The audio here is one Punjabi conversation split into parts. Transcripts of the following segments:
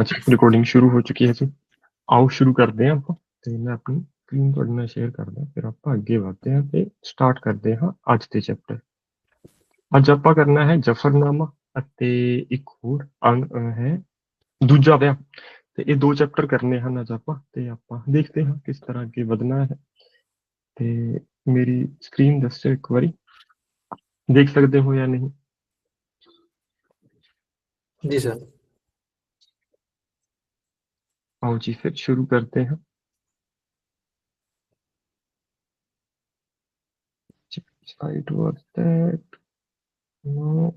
ਅੱਛਾ ਰਿਕਾਰਡਿੰਗ ਸ਼ੁਰੂ ਹੋ ਚੁੱਕੀ ਹੈ ਜੀ ਆਓ ਸ਼ੁਰੂ ਕਰਦੇ ਹਾਂ ਆਪਾਂ ਤੇ ਮੈਂ ਆਪਣੀ ਸਕਰੀਨ ਤੁਹਾਡੇ ਨਾਲ ਸ਼ੇਅਰ ਕਰਦਾ ਫਿਰ ਆਪਾਂ ਅੱਗੇ ਵਧਦੇ ਹਾਂ ਤੇ ਸਟਾਰਟ ਕਰਦੇ ਹਾਂ ਅੱਜ ਦੇ ਚੈਪਟਰ ਅੱਜ ਆਪਾਂ ਕਰਨਾ ਹੈ ਜਫਰਨਾਮਾ ਅਤੇ ਇੱਕ ਹੋਰ ਅੰਗ ਅਹ ਹੈ ਦੂਜਾ ਵਿਆਹ ਤੇ ਇਹ ਦੋ ਚੈਪਟਰ ਕਰਨੇ ਹਨ ਅੱਜ ਆਪਾਂ ਤੇ ਆਪਾਂ ਦੇਖਦੇ ਹਾਂ ਕਿਸ ਤਰ੍ਹਾਂ ਅੱਗੇ ਵਧਣਾ ਹੈ ਤੇ ਮੇਰੀ ਸਕਰੀਨ ਦੱਸਿਓ ਇੱਕ ਵਾਰੀ ਦੇਖ ਸਕਦੇ ਹੋ ਜਾਂ ਨਹੀਂ जी सर आओ जी फिर शुरू करते हैं साइड was that no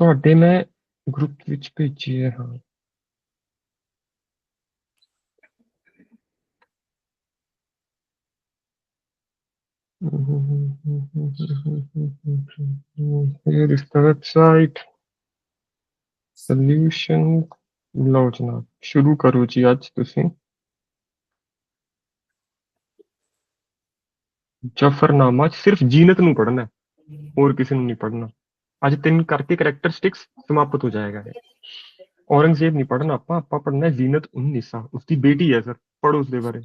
ਤੁਹਾਡੇ ਮੈਂ ਗਰੁੱਪ ਵਿੱਚ ਭੇਜੀ ਹੈ ਹਾਂ Here is the website. Solution ਲਓ ਜਨਾਬ ਸ਼ੁਰੂ ਕਰੋ ਜੀ ਅੱਜ ਤੁਸੀਂ ਜਫਰਨਾਮਾ 'ਚ ਸਿਰਫ ਜੀਨਤ ਨੂੰ ਪੜ੍ਹਨਾ ਹੈ ਹੋਰ ਕਿਸੇ ਨੂੰ ਨਹੀਂ ਪੜ੍ਹਨਾ ਅੱਜ ਤਿੰਨ ਕਰਕੇ ਕਰੈਕਟਰਿਸਟਿਕਸ ਸਮਾਪਤ ਹੋ ਜਾਏਗਾ ਇਹ ਔਰੰਗਜ਼ੇਬ ਨਹੀਂ ਪੜ੍ਹਨਾ ਆਪਾਂ ਆਪਾਂ ਪੜ੍ਹਨਾ ਹੈ ਜੀਨਤ ਉਨ ਨਿਸਾ ਉਸਦੀ ਬੇਟੀ ਹੈ ਸਰ ਪੜ੍ਹੋ ਉਸਦੇ ਬਾਰੇ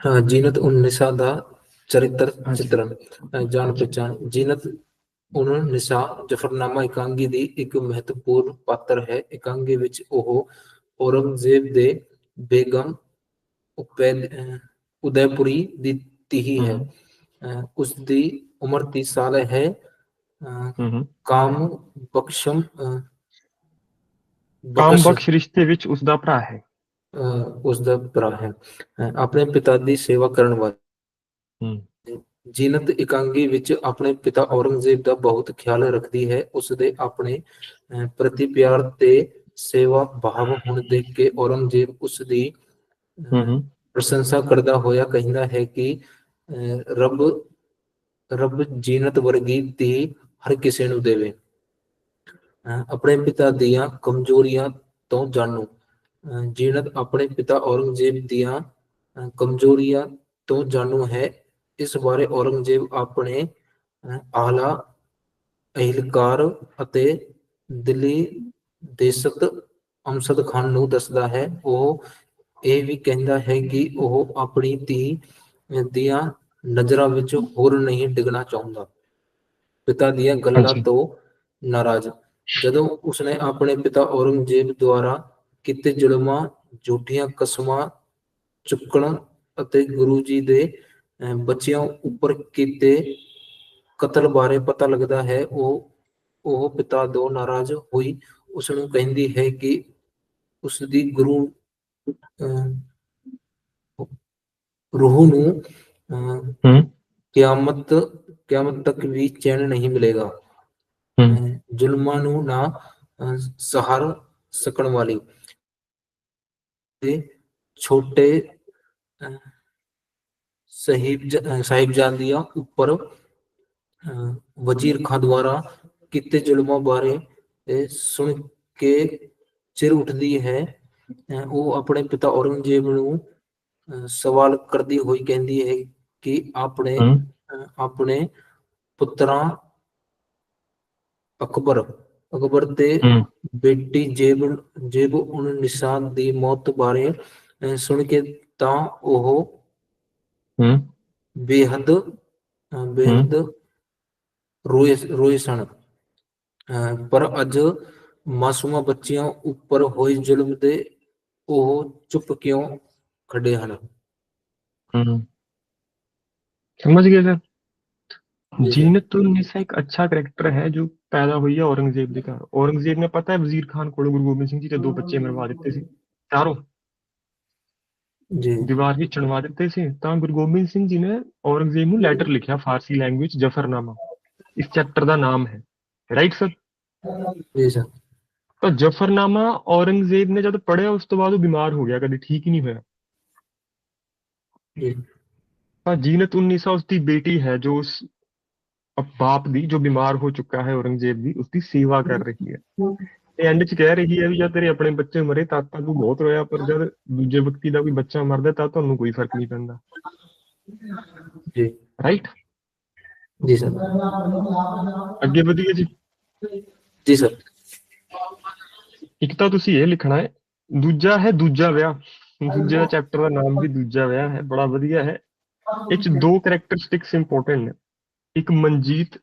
हाँ जीनत उन निसा दा चरित्र हाँ जी। चित्रण अ, जान पहचान जीनत ਉਨ ਨਿਸਾ ਜਫਰਨਾਮਾ ਇਕਾਂਗੀ ਦੀ ਇੱਕ ਮਹੱਤਵਪੂਰਨ ਪਾਤਰ ਹੈ। ਇਕਾਂਗੀ ਵਿੱਚ ਉਹ ਔਰੰਗਜ਼ੇਬ ਦੇ ਬੇਗਮ ਉਦੈਪੁਰੀ ਦੀ ਧੀ ਹੈ। ਉਸ ਦੀ ਉਮਰ 30 ਸਾਲ ਹੈ। ਕਾਮ ਬਖਸ਼ਮ ਕਾਮ ਬਖਸ਼- ਰਿਸ਼ਤੇ ਵਿੱਚ ਉਸਦਾ ਭਰਾ ਹੈ। ਉਸ ਦਾ ਭਰਾ ਹੈ। ਆਪਣੇ ਪਿਤਾ ਦੀ ਸੇਵਾ ਕਰਨ ਵਾਲੀ ਜੀਨਤ ਇਕਾਂਗੀ ਵਿੱਚ ਆਪਣੇ ਪਿਤਾ ਔਰੰਗਜ਼ੇਬ ਦਾ ਬਹੁਤ ਖਿਆਲ ਰੱਖਦੀ ਹੈ ਉਸ ਦੇ ਆਪਣੇ ਪ੍ਰਤੀ ਪਿਆਰ ਤੇ ਸੇਵਾ ਭਾਵ ਹੁਣ ਦੇਖ ਕੇ ਔਰੰਗਜ਼ੇਬ ਉਸ ਦੀ ਪ੍ਰਸ਼ੰਸਾ ਕਰਦਾ ਹੋਇਆ ਕਹਿੰਦਾ ਹੈ ਕਿ ਰੱਬ ਰੱਬ ਜੀਨਤ ਵਰਗੀ ਧੀ ਹਰ ਕਿਸੇ ਨੂੰ ਦੇਵੇ। ਆਪਣੇ ਪਿਤਾ ਦੀਆਂ ਕਮਜ਼ੋਰੀਆਂ ਤੋਂ ਜਾਣੋ। ਜੀਨਤ ਆਪਣੇ ਪਿਤਾ ਔਰੰਗਜ਼ੇਬ ਦੀਆਂ ਕਮਜ਼ੋਰੀਆਂ ਤੋਂ ਜਾਣੂ ਹੈ। ਇਸ ਬਾਰੇ ਔਰੰਗਜ਼ੇਬ ਆਪਣੇ ਆਲਾ ਅਹਿਲਕਾਰ ਅਤੇ ਦਿੱਲੀ ਦੇਸਤ ਅਮਸਦ ਖਾਨ ਨੂੰ ਦੱਸਦਾ ਹੈ। ਉਹ ਇਹ ਵੀ ਕਹਿੰਦਾ ਹੈ ਕਿ ਉਹ ਆਪਣੀ ਧੀ ਦੀਆਂ ਨਜ਼ਰਾਂ ਵਿੱਚ ਹੋਰ ਨਹੀਂ ਡਿੱਗਣਾ ਚਾਹੁੰਦਾ। ਪਿਤਾ ਦੀਆਂ ਗੱਲਾਂ। ਤੋਂ ਨਾਰਾਜ਼। ਜਦੋਂ ਉਸਨੇ ਆਪਣੇ ਪਿਤਾ ਔਰੰਗਜ਼ੇਬ ਦੁਆਰਾ ਕੀਤੇ ਜ਼ੁਲਮਾਂ ਝੂਠੀਆਂ ਕਸਮਾਂ ਚੁੱਕਣ ਅਤੇ ਗੁਰੂ ਜੀ ਦੇ ਬੱਚਿਆਂ ਉੱਪਰ ਕੀਤੇ ਕਤਲ ਬਾਰੇ ਪਤਾ ਲੱਗਦਾ ਹੈ। ਉਹ ਉਹ ਪਿਤਾ ਤੋਂ ਨਾਰਾਜ਼ ਹੋਈ। ਉਸ ਨੂੰ ਕਹਿੰਦੀ ਹੈ ਕਿ ਉਸ ਦੀ ਗੁਰੂ ਰੂਹ ਨੂੰ ਕਿਆਮਤ ਕਿਆਮਤ ਤੱਕ ਵੀ ਚੈਨ ਨਹੀਂ ਮਿਲੇਗਾ। ਜ਼ੁਲਮਾਂ ਨੂੰ ਨਾ ਸਹਾਰ ਸਕਣ ਵਾਲੀ। ਤੇ ਛੋਟੇ ਸਾਹਿਬ ਸਾਹਿਬਜ਼ਾਦਿਆਂ ਉੱਪਰ ਅਹ, ਵਜ਼ੀਰ ਖਾਂ ਦੁਆਰਾ ਕੀਤੇ ਜ਼ੁਲਮਾਂ ਬਾਰੇ ਸੁਣ ਕੇ ਚਿਰ ਉੱਠਦੀ ਹੈ। ਉਹ ਆਪਣੇ ਪਿਤਾ ਔਰੰਗਜ਼ੇਬ ਨੂੰ ਸਵਾਲ ਕਰਦੀ ਹੋਈ ਕਹਿੰਦੀ ਹੈ ਕਿ ਆਪਣੇ ਆਪਣੇ ਪੁੱਤਰਾਂ ਅਕਬਰ ਅਕਬਰ ਤੇ ਬੇਟੀ ਜੇਬ ਜੇਬ ਉਨ ਨਿਸ਼ਾਨ ਦੀ ਮੌਤ ਬਾਰੇ ਸੁਣ ਕੇ ਤਾਂ ਉਹ ਬੇਹੱਦ ਅਹ, ਬੇਹੱਦ ਰੋਏ ਰੋਏ ਸਨ ਅਹ, ਪਰ ਅੱਜ ਮਾਸੂਮਾ ਬੱਚਿਆਂ ਉੱਪਰ ਹੋਏ ਜ਼ੁਲਮ ਦੇ ਉਹ ਚੁੱਪ ਕਿਉਂ ਖੜੇ ਹਨ हम्म समझ गए सर जी, सर। जीनत उन निसा एक अच्छा करेक्टर है जो पैदा हुई है औरंगजेब ਦੇ ਘਰ ਔਰੰਗਜ਼ੇਬ ਨੇ ਪਤਾ ਹੈ ਵਜ਼ੀਰ ਖਾਨ ਕੋਲ ਗੁਰੂ ਗੋਬਿੰਦ ਸਿੰਘ ਜੀ ਦੇ ਦੋ ਬੱਚੇ ਮਰਵਾ ਦਿੱਤੇ ਸੀ ਚਾਰੋਂ ਜੀ ਦੀਵਾਰ ਵਿੱਚ ਚਣਵਾ ਦਿੱਤੇ ਸੀ ਤਾਂ ਗੁਰੂ ਗੋਬਿੰਦ ਸਿੰਘ ਜੀ ਨੇ ਔਰੰਗਜ਼ੇਬ ਨੂੰ ਲੈਟਰ ਲਿਖਿਆ ਫਾਰਸੀ ਲੈਂਗੁਏਜ ਜਫਰਨਾਮਾ ਇਸ ਚੈਪਟਰ ਦਾ ਨਾਮ ਹੈ ਰਾਈਟ ਸਰ ਜੀ ਸਰ ਤਾਂ ਜਫਰਨਾਮਾ ਔਰੰਗਜ਼ੇਬ ਨੇ ਜਦ ਪੜਿਆ ਉਸ ਤੋਂ ਬਾਅਦ ਉਹ ਬਿਮਾਰ ਹੋ ਗਿਆ ਕਦੇ ਠੀਕ ਹੀ ਨਹੀਂ ਹੋਇਆ ਜੀ ਤਾਂ ਜੀਨਤ ਉਨ ਨਿਸਾ ਉਸਦੀ ਬੇਟੀ ਹੈ ਜੋ ਉਸ ਅਪ- ਬਾਪ ਦੀ ਜੋ ਬਿਮਾਰ ਹੋ ਚੁੱਕਾ ਹੈ ਔਰੰਗਜ਼ੇਬ ਦੀ ਉਸਦੀ ਸੇਵਾ ਕਰ ਰਹੀ ਹੈ ਤੇ ਐਂਡ 'ਚ ਕਹਿ ਰਹੀ ਹੈ ਵੀ ਜਦ ਤੇਰੇ ਆਪਣੇ ਬੱਚੇ ਮਰੇ ਤਾਂ ਤਾਂ ਬਹੁਤ ਰੋਇਆ ਪਰ ਜਦ ਦੂਜੇ ਵਿਅਕਤੀ ਦਾ ਕੋਈ ਬੱਚਾ ਮਰਦਾ ਤਾਂ ਤੁਹਾਨੂੰ ਕੋਈ ਫ਼ਰਕ ਨਹੀਂ ਪੈਂਦਾ। ਜੀ। ਰਾਈਟ ਜੀ ਸਰ ਅੱਗੇ ਵਧੀਏ ਜੀ। ਜੀ ਸਰ ਇੱਕ ਤਾਂ ਤੁਸੀਂ ਇਹ ਲਿਖਣਾ ਹੈ ਦੂਜਾ ਹੈ ਦੂਜਾ ਵਿਆਹ। ਦੂਜਾ ਚੈਪਟਰ ਦਾ ਨਾਮ ਵੀ ਦੂਜਾ ਵਿਆਹ ਹੈ ਬੜਾ ਵਧੀਆ ਹੈ। ਇਹ ਚ ਦੋ ਕੈਰੈਕਟਰਿਸਟਿਕਸ ਇੰਪੋਰਟੈਂਟ ਨੇ। ਇੱਕ ਮਨਜੀਤ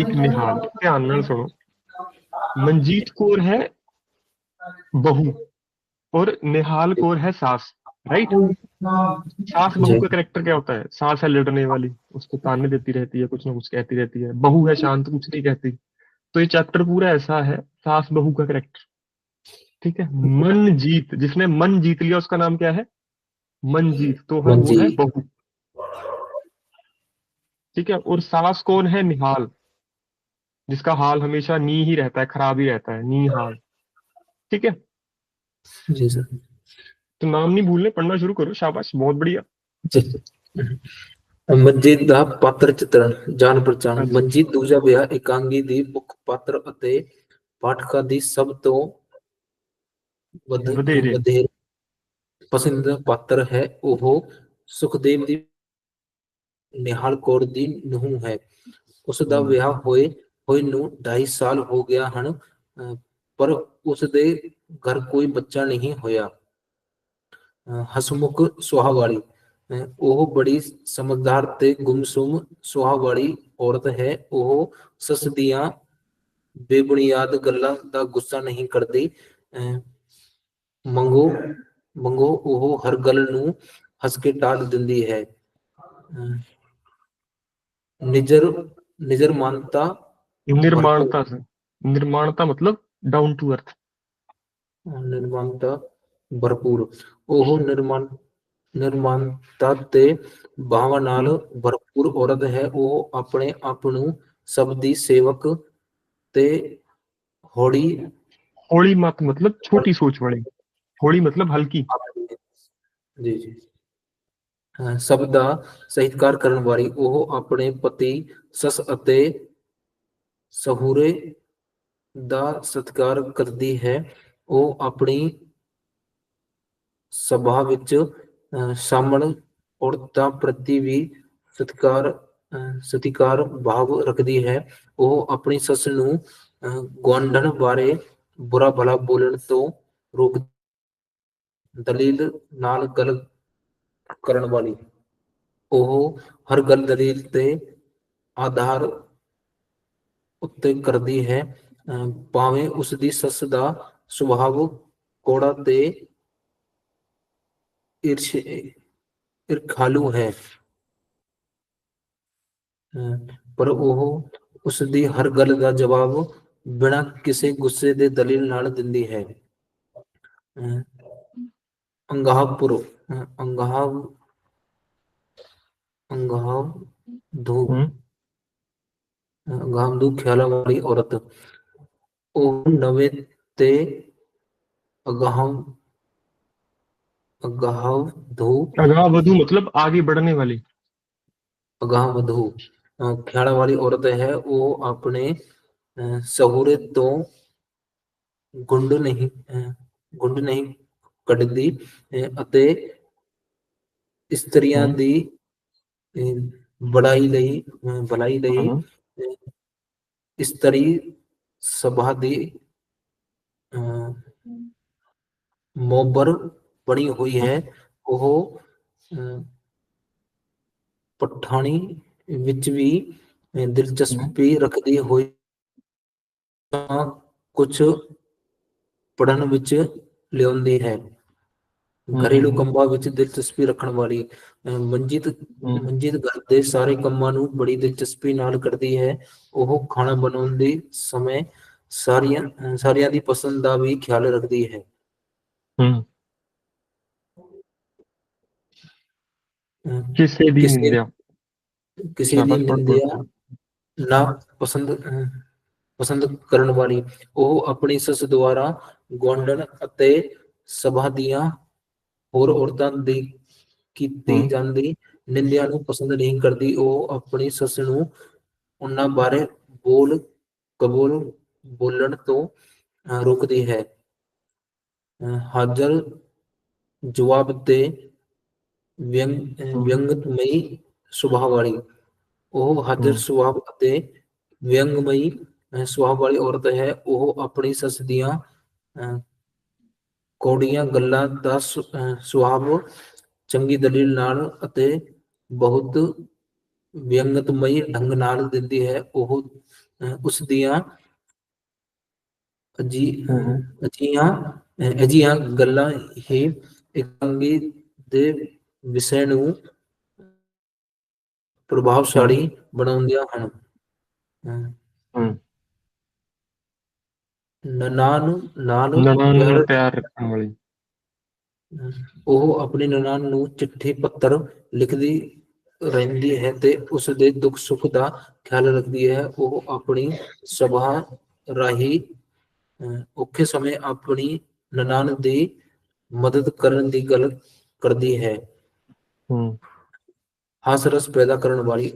ਇੱਕ ਨਿਹਾਲ। ਧਿਆਨ ਨਾਲ ਸੁਣੋ। मंजीत कौर है बहू और निहाल कौर है सास राइट सास बहू का करेक्टर क्या होता है? सास है लड़ने वाली उसको ताने देती रहती है कुछ ना कुछ कहती रहती है। बहू है शांत कुछ नहीं कहती। तो ये चैप्टर पूरा ऐसा है सास बहू का करेक्टर ठीक है? मन जीत जिसने मन जीत लिया उसका नाम क्या है? मन जीत तो है वो है बहू। ठीक है? और सास कौन है? निहाल। जिसका हाल हमेशा नी ही रहता है खराब ही रहता है नी हाल ठीक है ਜੀ ਸਰ तो नाम नहीं भूलने पढ़ना शुरू करो शाबाश बहुत बढ़िया ਮਨਜੀਤ ਦਾ ਪਾਤਰ ਚਿੱਤਰਨ ਜਾਣ ਪਛਾਣ ਹਾਂਜੀ। ਮਨਜੀਤ ਦੂਜਾ ਵਿਆਹ ਇਕਾਂਗੀ ਦੀ ਮੁੱਖ ਪਾਤਰ ਅਤੇ ਪਾਠਕਾਂ ਦੀ ਸਭ ਤੋਂ ਵਧ- ਵਧੇਰੇ। ਵਧੇਰੇ ਪਸੰਦੀਦਾ ਪਾਤਰ ਹੈ ਉਹ ਸੁਖਦੇਵ ਦੀ ਨਿਹਾਲ ਕੌਰ ਦੀ ਨੂੰਹ ਹੈ ਉਸ ਦਾ ਹਮ। ਵਿਆਹ ਹੋਏ ਹੋਏ ਨੂੰ 2.5 ਸਾਲ ਹੋ ਗਿਆ ਹਨ ਪਰ ਉਸ ਦੇ ਘਰ ਕੋਈ ਬੱਚਾ ਨਹੀਂ ਹੋਇਆ। ਹਸਮੁਖ ਸੁਹਾਅ ਉਹ ਬੜੀ ਸਮਝਦਾਰ ਤੇ ਗੁੰਮਸੁਮ ਸੁਹਾਵਾਲੀ ਔਰਤ ਹੈ। ਉਹ ਸੱਸ ਦੀਆਂ ਬੇਬੁਨਿਆਦ ਗੱਲਾਂ ਦਾ ਗੁੱਸਾ ਨਹੀਂ ਕਰਦੀ। ਅਹ ਮੰਗੋ ਮੰਗੋ, ਉਹ ਹਰ ਗੱਲ ਨੂੰ ਹੱਸ ਕੇ ਟਾਲ ਦਿੰਦੀ ਹੈ। ਅਹ ਨਿਜਰ ਨਿਜਰ ਮਾਨਤਾ निर्माणता से निर्माणता मतलब डाउन टू अर्थ ਨਿਰਮਾਨਤਾ ਭਰਪੂਰ ਉਹ ਨਿਰਮਾਨ ਨਿਰਮਾਨਤਾ ਤੇ ਭਾਵਾਂ ਨਾਲ ਭਰਪੂਰ ਔਰਤ ਹੈ ਉਹ ਆਪਣੇ ਆਪ ਨੂੰ ਸਭ ਦੀ ਸੇਵਕ ਤੇ ਹੌਲੀ होली मत मतलब छोटी सोच वाली होली मतलब हल्की ਜੀ ਜੀ ਹਾਂ, ਸਭ ਦਾ ਸਹਿਤਕਾਰ ਕਰਨ ਵਾਲੀ ਉਹ ਆਪਣੇ ਪਤੀ ਸੱਸ ਅਤੇ ਸਹੂਰੇ ਦਾ ਸਤਿਕਾਰ ਕਰਦੀ ਹੈ। ਉਹ ਆਪਣੀ ਸਭਾ ਵਿੱਚ ਸਾਹਮਣ ਔਰਤਾਂ ਪ੍ਰਤੀ ਵੀ ਸਤਿਕਾਰ ਸਤਿਕਾਰ ਭਾਵ ਰੱਖਦੀ ਹੈ। ਉਹ ਆਪਣੀ ਸੱਸ ਨੂੰ ਅਹ, ਗੁਆਂਢਣ ਬਾਰੇ ਬੁਰਾ ਭਲਾ ਬੋਲਣ ਤੋਂ ਰੋਕ ਦਲੀਲ ਨਾਲ ਗੱਲ ਕਰਨ ਵਾਲੀ। ਉਹ ਹਰ ਗੱਲ ਦਲੀਲ ਤੇ ਆਧਾਰ ਉੱਤੇ ਕਰਦੀ ਹੈ ਭਾਵੇਂ ਉਸ ਦੀ ਸੱਸ ਦਾ ਸੁਭਾਅ ਕੋੜਾ ਤੇ ਇਰਸ਼, ਇਰਖਾਲੂ ਹੈ। ਪਰ ਉਹ ਉਸ ਦੀ ਹਰ ਗੱਲ ਦਾ ਜਵਾਬ ਬਿਨਾਂ ਕਿਸੇ ਗੁੱਸੇ ਦੇ ਦਲੀਲ ਨਾਲ ਦਿੰਦੀ ਹੈ। ਅੰਗਾਹਪੁਰ ਅੰਗਾਹ ਅੰਗਾਹ ਧੂ ਗਾਮਦੂ ਖਿਆਲਾਂ ਵਾਲੀ ਔਰਤ ਉਹ ਨਵੇਂ ਤੇ ਅਗਾਹ ਅਗਾਹ ਧੂ अगवा वधु मतलब आगे बढ़ने वाली ਅਗਾਹ ਵਧੂ ਅਹ ਖਿਆਲਾਂ ਵਾਲੀ ਔਰਤ ਹੈ ਉਹ ਆਪਣੇ ਅਹ, ਸਹੁਰੇ ਤੋਂ ਗੁੰਡ ਨਹੀਂ ਅਹ, ਗੁੰਡ ਨਹੀਂ ਕੱਢਦੀ ਅਹ, ਅਤੇ ਇਸਤਰੀਆਂ ਹਮ। ਦੀ ਅਹ, ਬੜਾਈ ਲਈ ਅਹ, ਭਲਾਈ ਲਈ हाँ, ਇਸਤਰੀ ਸਭਾ ਦੀ ਮੋਬਰ ਬਣੀ ਹੋਈ ਹੈ। ਉਹ ਅਹ, ਪਠਾਣੀ ਵਿੱਚ ਵੀ ਦਿਲਚਸਪੀ ਰੱਖਦੀ ਹੋਈ ਤਾਂ ਕੁਝ ਪੜਨ ਵਿੱਚ ਲਿਆਉਂਦੀ ਹੈ। ਘਰੇਲੂ ਕੰਮਾਂ ਵਿੱਚ ਦਿਲਚਸਪੀ ਰੱਖਣ ਵਾਲੀ ਮਨਜੀਤ ਮਨਜੀਤ ਘਰ ਦੇ ਸਾਰੇ ਕੰਮਾਂ ਨੂੰ ਬੜੀ ਦਿਲਚਸਪੀ ਨਾਲ ਕਰਦੀ ਹੈ। ਉਹ ਖਾਣਾ ਬਣਾਉਣ ਦੇ ਸਮੇਂ ਸਾਰੀਆਂ ਸਾਰਿਆਂ ਦੀ ਪਸੰਦ ਦਾ ਵੀ ਖਿਆਲ ਰੱਖਦੀ ਹੈ। ਹੂੰ। ਕਿਸੇ ਦੀ ਨਿੰਦਿਆ ਕਿਸੇ ਦੀ ਨਿੰਦਿਆ ਨਾ ਪਸੰਦ ਪਸੰਦ ਕਰਨ ਵਾਲੀ। ਉਹ ਆਪਣੀ ਸੱਸ ਦੁਆਰਾ ਗੋਂਡਣ ਅਤੇ ਸਭਾ ਦੀਆਂ ਹੋਰ ਔਰਤਾਂ ਦੀ ਕੀਤੀ। ਜਾਂਦੀ ਨਿੰਦਿਆ ਨੂੰ ਪਸੰਦ ਨਹੀਂ ਕਰਦੀ ਉਹ ਆਪਣੀ ਸੱਸ ਨੂੰ ਉਹਨਾਂ ਬਾਰੇ ਬੋਲ ਕਬੂਲ ਬੋਲਣ ਤੋਂ ਰੋਕਦੀ ਹੈ ਹਾਜ਼ਰ ਜਵਾਬ ਤੇ ਵਿਅੰਗ। ਵਿਅੰਗਤਮਈ ਸੁਭਾਅ ਵਾਲੀ ਉਹ ਹਾਜ਼ਰ। ਸੁਭਾਅ ਅਤੇ ਵਿਅੰਗਮਈ ਸੁਭਾਅ ਵਾਲੀ ਔਰਤ ਹੈ ਉਹ ਆਪਣੀ ਸੱਸ ਦੀਆਂ ਕੌੜੀਆਂ ਗੱਲਾਂ ਦਾ ਸੁ- ਚੰਗੀ ਦਲੀਲ ਨਾਲ ਅਤੇ ਬਹੁਤ ਵਿਅੰਗਤਮਈ ਢੰਗ ਨਾਲ ਦਿੰਦੀ ਹੈ ਉਹ ਉਸ ਦੀਆਂ ਅਜੀ ਹਮ। ਅਜੀਆਂ ਅਜਿਹੀਆਂ ਗੱਲਾਂ ਹੀ ਇਕਾਂਗੀ ਦੇ ਵਿਸ਼ੇ ਨੂੰ ਪ੍ਰਭਾਵਸ਼ਾਲੀ ਬਣਾਉਂਦੀਆਂ ਹਨ ਅਹ, ਹਮ ਨਨਾਣ ਨਾਲ ਨਨਾਣ ਨਾਲ ਪਿਆਰ ਪਿਆਰ ਰੱਖਣ ਵਾਲੀ। ਉਹ ਆਪਣੀ ਨਨਾਣ ਨੂੰ ਚਿੱਠੀ ਪੱਤਰ ਲਿਖਦੀ ਰਹਿੰਦੀ ਹੈ ਤੇ ਉਸ ਦੇ ਦੁੱਖ ਸੁੱਖ ਦਾ ਖਿਆਲ ਰੱਖਦੀ ਹੈ। ਉਹ ਆਪਣੀ ਸਭਾ ਰਾਹੀਂ ਔਖੇ ਸਮੇਂ ਆਪਣੀ ਨਨਾਣ ਦੀ ਮਦਦ ਕਰਨ ਦੀ ਗੱਲ ਕਰਦੀ ਹੈ। ਹਮ ਹਾਸ ਰਸ ਪੈਦਾ ਕਰਨ ਵਾਲੀ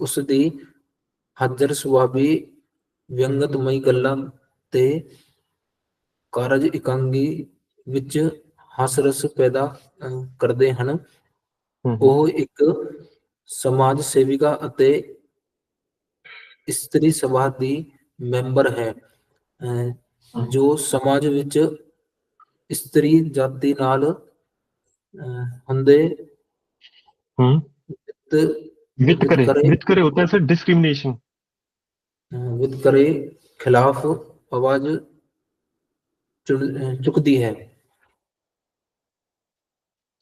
ਉਸ ਦੀ ਹਾਜ਼ਰ ਸੁਭਾਵੀ ਵਿਅੰਗਤਮਈ ਗੱਲਾਂ ਤੇ ਕਾਰਜ ਇਕਾਂਗੀ ਵਿੱਚ ਹਾਸ-ਰਸ ਪੈਦਾ ਕਰਦੇ ਹਨ। ਉਹ ਇੱਕ ਸਮਾਜ ਸੇਵਿਕਾ ਅਤੇ ਇਸਤਰੀ ਸਭਾ ਦੀ ਮੈਂਬਰ ਹੈ ਜੋ ਸਮਾਜ ਵਿੱਚ ਇਸਤਰੀ ਜਾਤੀ ਨਾਲ ਹੁੰਦੇ ਹਮ ਵਿਤ ਕਰੇ ਵਿਤ ਕਰੇ ਹੁੰਦਾ ਹੈ ਸਰ ਡਿਸਕ੍ਰਿਮੀਨੇਸ਼ਨ ਵਿਤ ਕਰੇ ਖਿਲਾਫ ਆਵਾਜ਼ ਚੁਣ- ਅਹ, ਚੁੱਕਦੀ ਹੈ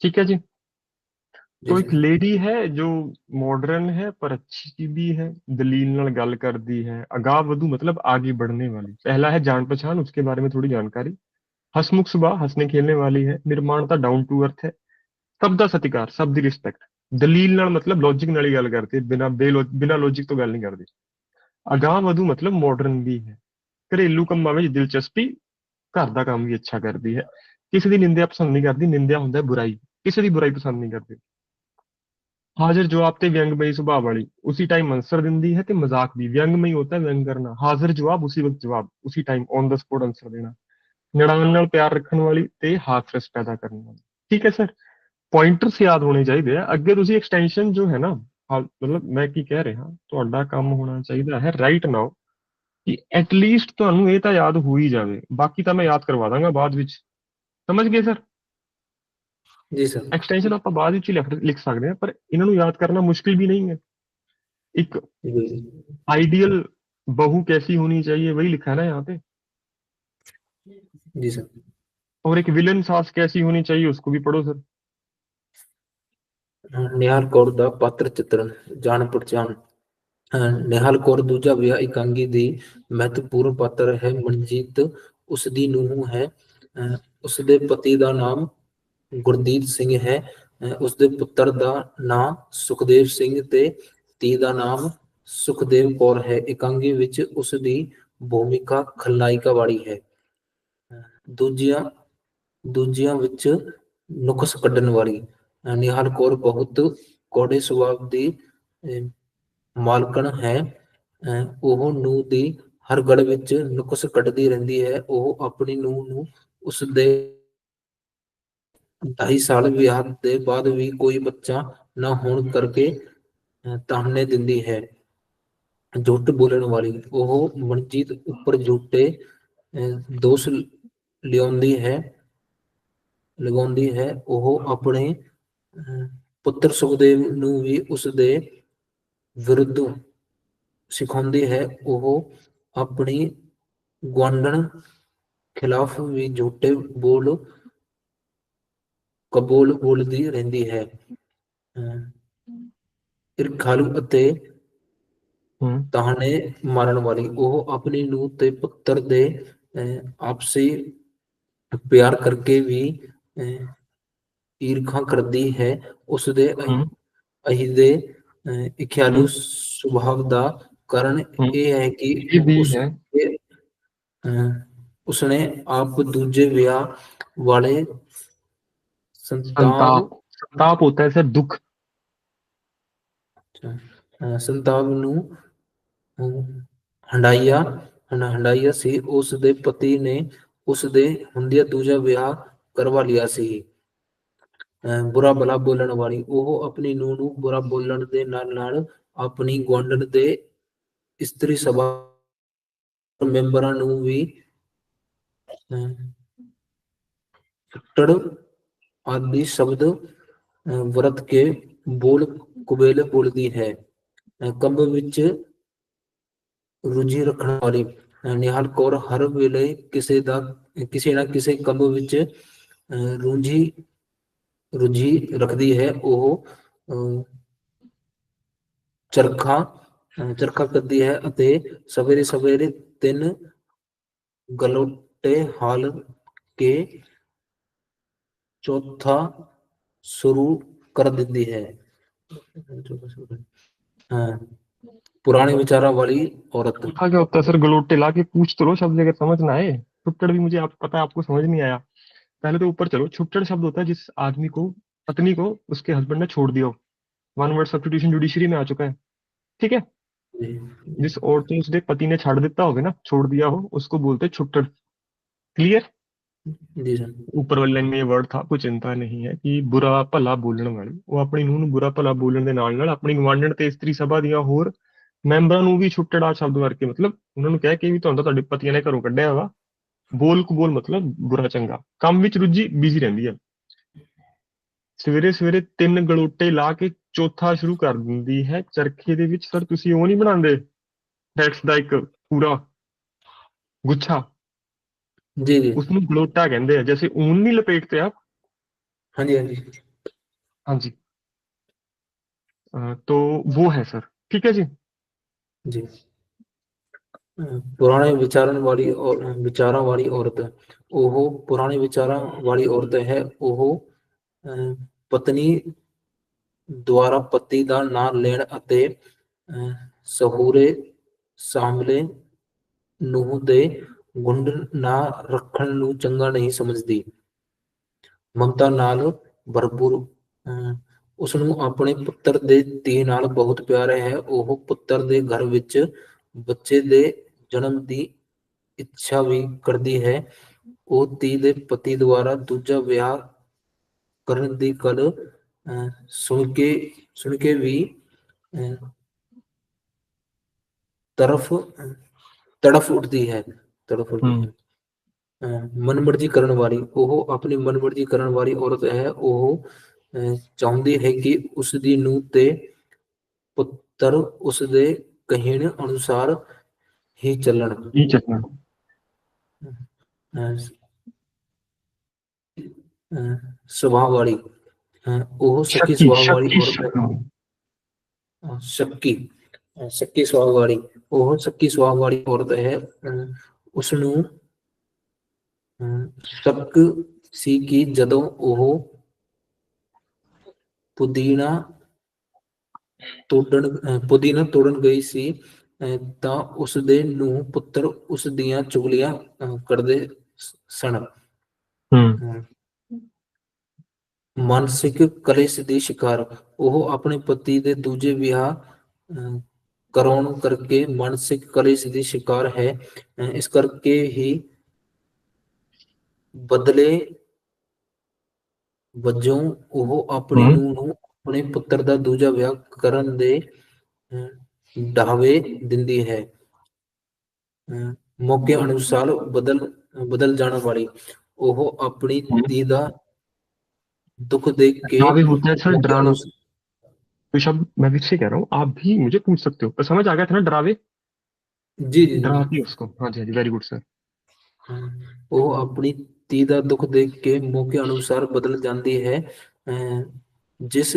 ठीक है जी ਜੀ तो एक ਸਰ। लेडी है जो मॉडर्न है पर अच्छी भी है दलील ਨਾਲ ਗੱਲ ਕਰਦੀ ਹੈ ਅਗਾਹ ਵਧੂ मतलब आगे बढ़ने वाली पहला है जान पहचान उसके बारे में थोड़ी जानकारी हसमुख सुबह हंसने खेलने वाली है निर्माणता डाउन टू अर्थ है ਸਭ ਦਾ ਸਤਿਕਾਰ ਸਭ ਦੀ ਰਿਸਪੈਕਟ ਦਲੀਲ ਨਾਲ ਮਤਲਬ ਲੌਜੀਕ ਨਾਲ ਹੀ ਗੱਲ ਕਰਦੀ ਹੈ ਬਿਨਾ ਬੇਲੋ ਬਿਨਾ ਲੌਜੀਕ ਤੋਂ ਗੱਲ ਨਹੀਂ ਕਰਦੀ ਅਗਾਹ ਵਧੂ ਮਤਲਬ ਮਾਡਰਨ ਵੀ ਹੈ ਘਰੇਲੂ ਕੰਮਾਂ ਵਿੱਚ ਦਿਲਚਸਪੀ ਘਰ ਦਾ ਕੰਮ ਵੀ ਅੱਛਾ ਕਰਦੀ ਹੈ। ਕਿਸੇ ਦੀ ਨਿੰਦਿਆ ਪਸੰਦ ਨਹੀਂ ਕਰਦੀ, ਨਿੰਦਿਆ ਹੁੰਦਾ ਬੁਰਾਈ। ਕਿਸੇ ਦੀ ਬੁਰਾਈ ਪਸੰਦ ਨਹੀਂ ਕਰਦੀ। ਹਾਜ਼ਰ ਜਵਾਬ ਤੇ ਵਿਅੰਗਮਈ ਸੁਭਾਅ ਵਾਲੀ, ਉਸੇ ਟਾਈਮ ਆਨਸਰ ਦਿੰਦੀ ਹੈ ਤੇ ਮਜ਼ਾਕ ਵੀ। ਵਿਅੰਗਮਈ ਹੁੰਦਾ ਹੈ ਵਿਅੰਗ ਕਰਨਾ। ਹਾਜ਼ਰ ਜਵਾਬ ਉਸੇ ਵਕਤ ਜਵਾਬ, ਉਸੇ time on the spot answer ਦੇਣਾ। ਨਿੜਾਨ ਨਾਲ ਪਿਆਰ ਰੱਖਣ ਵਾਲੀ ਤੇ ਹਾਸਰਸ ਪੈਦਾ ਕਰਨ ਵਾਲੀ। ਠੀਕ ਹੈ ਸਰ ਪੁਆਇੰਟਰਸ ਯਾਦ ਹੋਣੇ ਚਾਹੀਦੇ ਆ। ਅੱਗੇ ਤੁਸੀਂ ਐਕਸਟੈਂਸ਼ਨ ਜੋ ਹੈ ਨਾ ਮਤਲਬ ਮੈਂ ਕੀ ਕਹਿ ਰਿਹਾ, ਤੁਹਾਡਾ ਕੰਮ ਹੋਣਾ ਚਾਹੀਦਾ ਹੈ ਰਾਈਟ ਨਾਓ ਕਿ ਐਟ ਲੀਸਟ ਤੁਹਾਨੂੰ ਇਹ ਤਾਂ ਯਾਦ ਹੋ ਹੀ ਜਾਵੇ ਬਾਕੀ ਤਾਂ ਮੈਂ ਯਾਦ ਕਰਵਾ ਦਾਂਗਾ ਬਾਅਦ ਵਿੱਚ ਸਮਝ ਗਏ ਸਰ ਜੀ ਸਰ ਐਕਸਟੈਂਸ਼ਨ ਆਪਾਂ ਬਾਅਦ ਵਿੱਚ ਹੀ ਲਿਖ ਲਿਖ ਸਕਦੇ ਹਾਂ ਪਰ ਇਹਨਾਂ ਨੂੰ ਯਾਦ ਕਰਨਾ ਮੁਸ਼ਕਿਲ ਵੀ नहीं है एक ਜੀ आइडियल बहू कैसी होनी चाहिए वही लिखा है ना यहाँ पे ਜੀ ਸਰ और एक विलन सास कैसी होनी चाहिए उसको भी पढ़ो सर ਨਿਹਾਲ ਕੌਰ ਦਾ ਪਾਤਰ ਚਿੱਤਰਨ ਜਾਣ ਪਛਾਣ ਅਹ ਨਿਹਾਲ ਕੌਰ ਦੂਜਾ ਵਿਆਹ ਇਕਾਂਗੀ ਦੀ ਮਹੱਤਵਪੂਰਨ ਪਾਤਰ ਹੈ, ਮਨਜੀਤ ਉਸ ਦੀ ਨੂੰਹ ਹੈ। ਉਸ ਦੇ ਪਤੀ ਦਾ ਨਾਮ ਗੁਰਦੀਪ ਸਿੰਘ ਹੈ। ਅਹ ਉਸ ਦੇ ਪੁੱਤਰ ਦਾ ਨਾਮ ਸੁਖਦੇਵ ਸਿੰਘ ਤੇ ਧੀ ਦਾ ਨਾਮ ਸੁਖਦੇਵ ਕੌਰ ਹੈ। ਇਕਾਂਗੀ ਵਿੱਚ ਉਸ ਦੀ ਭੂਮਿਕਾ ਖਲਨਾਇਕਾ ਵਾਲੀ ਹੈ। ਅਹ ਦੂਜੀਆਂ ਦੂਜੀਆਂ ਵਿੱਚ ਨੁਕਸ ਕੱਢਣ ਵਾਲੀ। ਨਿਹਾਲ ਕੌਰ ਬਹੁਤ ਕੌੜੇ ਸੁਭਾਅ ਦੀ ਮਾਲਕਣ ਹੈ ਅਹ, ਉਹ ਨੂੰ ਦੀ ਹਰ ਗੱਲ ਵਿੱਚ ਨੁਕਸ ਕੱਢਦੀ ਰਹਿੰਦੀ ਹੈ। ਉਹ ਆਪਣੀ ਨੂੰਹ ਨੂੰ ਉਸ ਦੇ ਢਾਈ ਸਾਲ ਵਿਆਹ ਦੇ ਬਾਅਦ ਵੀ ਕੋਈ ਬੱਚਾ ਨਾ ਹੋਣ ਕਰਕੇ ਤਾਹਨੇ ਦਿੰਦੀ ਹੈ। ਝੂਠ ਬੋਲਣ ਵਾਲੀ ਉਹ ਮਨਜੀਤ ਉੱਪਰ ਝੂਠੇ ਦੋਸ਼ ਲਿਆਉਂਦੀ ਹੈ ਲਗਾਉਂਦੀ ਹੈ। ਉਹ ਆਪਣੇ ਅਹ, ਪੁੱਤਰ ਸੁਖਦੇਵ ਨੂੰ ਵੀ ਉਸ ਦੇ ਵਿਰੁੱਧ ਸਿਖਾਉਂਦੀ ਹੈ ਉਹ ਆਪਣੀ ਗਵੰਡਣ ਖਿਲਾਫ ਵੀ ਝੂਠੇ ਬੋਲ ਕਬੂਲ ਬੋਲਦੀ ਰਹਿੰਦੀ ਹੈ। ਇਰਖਾਲੂ ਅਤੇ ਤਾਹਨੇ ਮਾਰਨ ਵਾਲੀ ਉਹ ਆਪਣੀ ਨੂੰ ਤੇ ਪੁੱਤਰ ਦੇ ਆਪਸੀ ਪਿਆਰ ਕਰਕੇ ਵੀ ਈਰਖਾ ਕਰਦੀ ਹੈ। ਉਸ ਦੇ ਅਹਿਦੇ ਅਹ, ਇਖਿਆਲੂ ਸੁਭਾਅ ਦਾ ਕਾਰਨ ਹਮ। ਇਹ ਹੈ ਕਿ ये भी ਉਸ है ਦੇ, ਅਹ, ਉਸਨੇ ਆਪ ਦੂਜੇ ਵਿਆਹ ਵਾਲੇ ਸੰਤਾਪ संताप संताप होता है सर दुख ਅਹ, ਸੰਤਾਪ ਨੂੰ ਅਹ, ਹੰਡਾਇਆ ਹਨਾ- ਹੰਡਾਇਆ ਸੀ ਉਸ ਦੇ ਪਤੀ ਨੇ ਉਸ ਦੇ ਹੁੰਦਿਆਂ ਦੂਜਾ ਵਿਆਹ ਕਰਵਾ ਲਿਆ ਸੀ ਅਹ, ਬੁਰਾ ਭਲਾ ਬੋਲਣ ਵਾਲੀ ਉਹ ਆਪਣੀ ਨੂੰਹ ਨੂੰ ਬੁਰਾ ਬੋਲਣ ਦੇ ਨਾਲ ਨਾਲ ਆਪਣੀ ਗੁਆਂਢਣ ਦੇ ਇਸਤਰੀ ਸਭਾ ਮੈਂਬਰਾਂ ਨੂੰ ਵੀ ਟੜ ਆਦਿ ਸ਼ਬਦ ਵਰਤ ਕੇ ਬੋਲ ਕੁਬੇਲ ਬੋਲਦੀ ਹੈ। ਕੰਬ ਵਿੱਚ ਰੁਚੀ ਰੱਖਣ ਵਾਲੀ ਨਿਹਾਲ ਕੌਰ ਹਰ ਵੇਲੇ ਕਿਸੇ ਦਾ ਕਿਸੇ ਨਾ ਕਿਸੇ ਕੰਬ ਵਿੱਚ ਅਹ, ਰੁੰਝੀ ਰੁਝੀ ਰੱਖਦੀ ਹੈ ਉਹ ਅਹ, ਚਰਖਾ ਅਹ, ਚਰਖਾ ਕਰਦੀ ਹੈ ਅਤੇ ਸਵੇਰੇ ਸਵੇਰੇ ਤਿੰਨ ਗਲੋਟੇ ਹਾਲ ਕੇ ਚੌਥਾ ਸ਼ੁਰੂ ਕਰ ਦਿੰਦੀ ਹੈ ਹਾਂ पुराने विचारों वाली औरत था क्या होता है सर गलोटे ला के पूछ तो लो शब्द अगर समझ ना आए छुट्टड़ भी मुझे आप पता है आपको समझ नहीं आया पहले तो ऊपर चलो छुट्टड़ शब्द होता है जिस आदमी को पत्नी को उसके हस्बैंड ने छोड़ दिया हो वन वर्ड सब्सटीट्यूशन जुडिशरी में आ चुका है ठीक है जी जिस औरत को उसके पति ने छाड़ देता होगा ना छोड़ दिया हो उसको बोलते हैं छुट्टड़ क्लियर जी सर ਉੱਪਰ ਵਾਲੀ ਲਾਈਨ में ये वर्ड था ਕੋਈ ਚਿੰਤਾ ਨਹੀਂ ਹੈ ਕਿ ਬੁਰਾ ਭਲਾ ਬੋਲਣ ਵਾਲੀ ਉਹ ਆਪਣੀ ਨੂੰਹ ਨੂੰ ਬੁਰਾ ਭਲਾ ਬੋਲਣ ਦੇ ਨਾਲ ਨਾਲ ਆਪਣੀ ਗਵਾਂਢਣ ਤੇ ਇਸਤਰੀ ਸਭਾ ਦੀਆਂ ਹੋਰ ਮੈਂਬਰਾਂ ਨੂੰ ਵੀ ਛੁੱਟੜਾ ਸ਼ਬਦ ਵਰਕੇ ਮਤਲਬ ਉਹਨਾਂ ਨੂੰ ਕਹਿ ਕੇ ਵੀ ਤੁਹਾਨੂੰ ਤਾਂ ਤੁਹਾਡੇ ਪਤੀਆਂ ਨੇ ਘਰੋਂ ਕੱਢਿਆ ਵਾ ਬੋਲ ਕਬੋਲ ਮਤਲਬ ਬੁਰਾ ਚੰਗਾ ਕੰਮ ਵਿੱਚ ਰੁੱਝੀ ਬਿਜ਼ੀ ਰਹਿੰਦੀ ਹੈ ਸਵੇਰੇ ਸਵੇਰੇ ਤਿੰਨ ਗਲੋਟੇ ਲਾ ਕੇ ਚੌਥਾ ਸ਼ੁਰੂ ਕਰ ਦਿੰਦੀ ਹੈ ਚਰਖੇ ਦੇ ਵਿੱਚ ਸਰ ਤੁਸੀਂ ਉਹ ਨਹੀਂ ਬਣਾਉਂਦੇ ਟੈਕਸ ਦਾ ਇੱਕ ਪੂਰਾ ਗੁੱਛਾ जी जी उसमें गलोटा कहते हैं जैसे ऊन नहीं लपेटते आप हाँ जी हाँ जी हाँ जी अ, तो वो है सर ठीक है जी जी ਅਹ ਪੁਰਾਣੇ ਵਿਚਾਰਨ ਵਾਲੀ ਵਿਚਾਰਾਂ ਵਾਲੀ ਔਰਤ। ਉਹ ਪੁਰਾਣੇ ਵਿਚਾਰਾਂ ਵਾਲੀ ਔਰਤ ਹੈ। ਉਹ ਪਤਨੀ ਦੁਆਰਾ ਪਤੀ ਦਾ ਨਾਮ ਲੈਣ ਅਤੇ ਸਹੂਰੇ ਸਾਹਮਣੇ ਨੂੰਹ ਦੇ ਗੁੰਡ ਨਾ ਰੱਖਣ ਨੂੰ ਚੰਗਾ ਨਹੀਂ ਸਮਝਦੀ। ਮਮਤਾ ਨਾਲ ਭਰਪੂਰ ਅਹ, ਉਸ ਨੂੰ ਆਪਣੇ ਪੁੱਤਰ ਦੇ ਧੀ ਨਾਲ ਬਹੁਤ ਪਿਆਰ ਹੈ। ਉਹ ਪੁੱਤਰ ਦੇ ਘਰ ਵਿੱਚ ਬੱਚੇ ਦੇ ਜਨਮ ਦੀ ਇੱਛਾ ਵੀ ਕਰਦੀ ਹੈ। ਉਹ ਧੀ ਦੇ ਪਤੀ ਦੁਆਰਾ ਦੂਜਾ ਵਿਆਹ ਕਰਨ ਦੀ ਗੱਲ ਸੁਣ ਕੇ ਸੁਣ ਕੇ ਵੀ ਤਰਫ ਤੜਫ ਉੱਠਦੀ ਹੈ। ਤੜਫ ਮਨਮਰਜ਼ੀ ਕਰਨ ਵਾਲੀ ਉਹ ਆਪਣੀ ਮਨਮਰਜ਼ੀ ਕਰਨ ਵਾਲੀ ਔਰਤ ਹੈ। ਉਹ ਚਾਹੁੰਦੀ ਹੈ ਕਿ ਉਸ ਦੀ ਨੂੰਹ ਤੇ ਪੁੱਤਰ ਉਸ ਦੇ ਕਹਿਣ ਅਨੁਸਾਰ ਹੀ ਚੱਲਣ ये चलना ਅਹ, ਅਹ, ਸੁਭਾਅ ਵਾਲੀ ਅਹ, ਉਹ ਸੱਚੀ शक्ति ਸੁਭਾਅ ਵਾਲੀ शक्ति ਔਰਤ ਹੈ शक्ति। ਅਹ, ਸ਼ੱਕੀ ਅਹ, ਸ਼ੱਕੀ ਸੁਭਾਅ ਵਾਲੀ ਉਹ ਸ਼ੱਕੀ ਸੁਭਾਅ ਵਾਲੀ ਔਰਤ ਹੈ ਅਹ, ਉਸ ਨੂੰ ਅਹ, ਸ਼ੱਕ ਸੀ ਕਿ ਜਦੋਂ ਉਹ ਪੁਦੀਨਾ ਤੋੜਨ ਅਹ, ਪੁਦੀਨਾ ਤੋੜਨ ਗਈ ਸੀ ਅਹ, ਤਾਂ ਉਸ ਦੇ ਨੂੰ ਪੁੱਤਰ ਉਸ ਦੀਆਂ ਚੁਗਲੀਆਂ ਕਰਦੇ ਸਨ। ਹੂੰ। ਮਾਨਸਿਕ ਕਲੇਸ਼ ਦੇ ਸ਼ਿਕਾਰ ਉਹ ਆਪਣੇ ਪਤੀ ਦੇ ਦੂਜੇ ਵਿਆਹ ਕਰਾਉਣ ਕਰਕੇ ਮਾਨਸਿਕ ਕਲੇਸ਼ ਦੀ ਸ਼ਿਕਾਰ ਹੈ। ਇਸ ਕਰਕੇ ਹੀ ਬਦਲੇ ਵਜੋਂ ਉਹ ਆਪਣੇ ਨੂੰ ਆਪਣੇ ਪੁੱਤਰ ਦਾ ਦੂਜਾ ਵਿਆਹ ਕਰਨ ਦੇ ਅਹ, ਡਾਵੇ ਦਿੰਦੀ ਹੈ ਅਹ, ਮੌਕੇ ਅਨੁਸਾਰ ਬਦਲ ਬਦਲ ਜਾਣ ਵਾਲੀ ਉਹ ਆਪਣੀ ਹਮ। ਧੀ ਦਾ दुख देख के डरावे होते हैं सर मौके डराना अनुसार- तो शब्द मैं फिर से कह रहा हूँ आप भी मुझे पूछ सकते हो तो समझ आ गया था ना डरावे जी जी जी डराती है उसको हाँ जी हाँ जी वेरी गुड सर ਹਾਂ, ਉਹ ਆਪਣੀ ਧੀ ਦਾ ਦੁੱਖ ਦੇਖ ਕੇ ਮੌਕੇ ਅਨੁਸਾਰ ਬਦਲ ਜਾਂਦੀ ਹੈ ਅਹ, ਜਿਸ